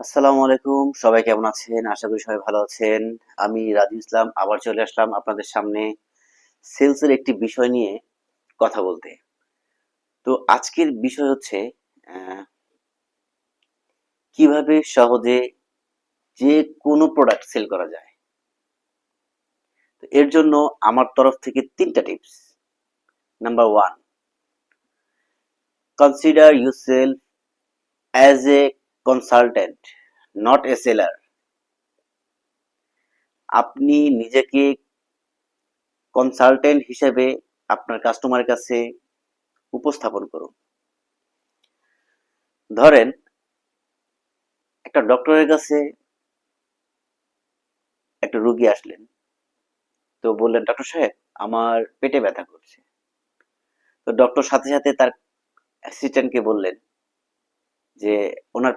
আসসালামু আলাইকুম। সবাই কেমন আছেন? আশা করি সবাই ভালো আছেন। আমি রাজু ইসলাম, আবার চলে আসলাম আপনাদের সামনে সেলসের একটি বিষয় নিয়ে কথা বলতে। তো আজকের বিষয় হচ্ছে কীভাবে সহজে যে কোনো প্রোডাক্ট সেল করা যায়। তো এর জন্য আমার তরফ থেকে তিনটা tips number one consider yourself as a consultant not a seller আপনি নিজেকে কনসালটেন্ট হিসেবে আপনার কাস্টমারের কাছে উপস্থাপন করুন। ধরেন, একটা ডক্টরের কাছে একটা রুগী আসলেন। তো বললেন ডক্টর সাহেব, আমার পেটে ব্যথা করছে। তো ডক্টর সাথে সাথে তার অ্যাসিস্ট্যান্টকে বললেন যে, ওনার